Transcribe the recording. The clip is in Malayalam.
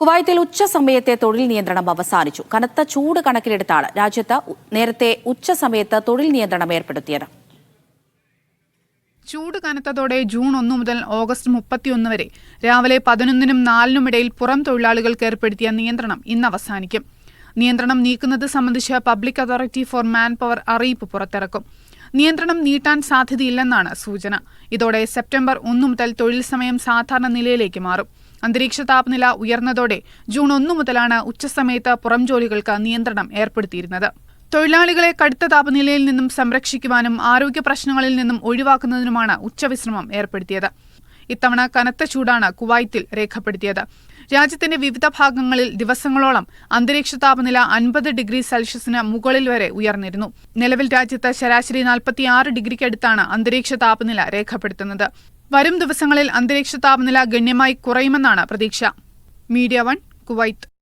കുവൈത്തിൽ ഉച്ച സമയത്തെ തൊഴിൽ നിയന്ത്രണം അവസാനിച്ചു. കനത്ത ചൂട് കണക്കിലെടുത്താണ് രാജ്യത്ത് നേരത്തെ ഉച്ച സമയത്ത് തൊഴിൽ നിയന്ത്രണം ഏർപ്പെടുത്തിയത്. ചൂട് കനത്തതോടെ ജൂൺ ഒന്ന് മുതൽ ഓഗസ്റ്റ് മുപ്പത്തിയൊന്ന് വരെ രാവിലെ പതിനൊന്നിനും നാലിനും ഇടയിൽ പുറം തൊഴിലാളികൾക്ക് ഏർപ്പെടുത്തിയ നിയന്ത്രണം ഇന്ന് അവസാനിക്കും. നിയന്ത്രണം നീക്കുന്നത് സംബന്ധിച്ച് public authority for man power അറിയിപ്പ് പുറത്തിറക്കും. നിയന്ത്രണം നീട്ടാൻ സാധ്യതയില്ലെന്നാണ് സൂചന. ഇതോടെ സെപ്റ്റംബർ ഒന്ന് മുതൽ തൊഴിൽ സമയം സാധാരണ നിലയിലേക്ക് മാറും. അന്തരീക്ഷ താപനില ഉയർന്നതോടെ ജൂൺ ഒന്നു മുതലാണ് ഉച്ചസമയത്ത് പുറം ജോലികൾക്ക് നിയന്ത്രണം ഏർപ്പെടുത്തിയിരുന്നത്. തൊഴിലാളികളെ കടുത്ത താപനിലയിൽ നിന്നും സംരക്ഷിക്കുവാനും ആരോഗ്യ പ്രശ്നങ്ങളിൽ നിന്നും ഒഴിവാക്കുന്നതിനുമാണ് ഉച്ചവിശ്രമം ഏർപ്പെടുത്തിയത്. ഇത്തവണ കനത്ത ചൂടാണ് കുവൈത്തിൽ രേഖപ്പെടുത്തിയത്. രാജ്യത്തിന്റെ വിവിധ ഭാഗങ്ങളിൽ ദിവസങ്ങളോളം അന്തരീക്ഷ താപനില അൻപത് ഡിഗ്രി സെൽഷ്യസിന് മുകളിൽ വരെ ഉയർന്നിരുന്നു. നിലവിൽ രാജ്യത്ത് ശരാശരി നാൽപ്പത്തിയാറ് ഡിഗ്രിക്കടുത്താണ് അന്തരീക്ഷ താപനില രേഖപ്പെടുത്തുന്നത്. വരും ദിവസങ്ങളിൽ അന്തരീക്ഷ താപനില ഗണ്യമായി കുറയുമെന്നാണ് പ്രതീക്ഷ. Media one Kuwait.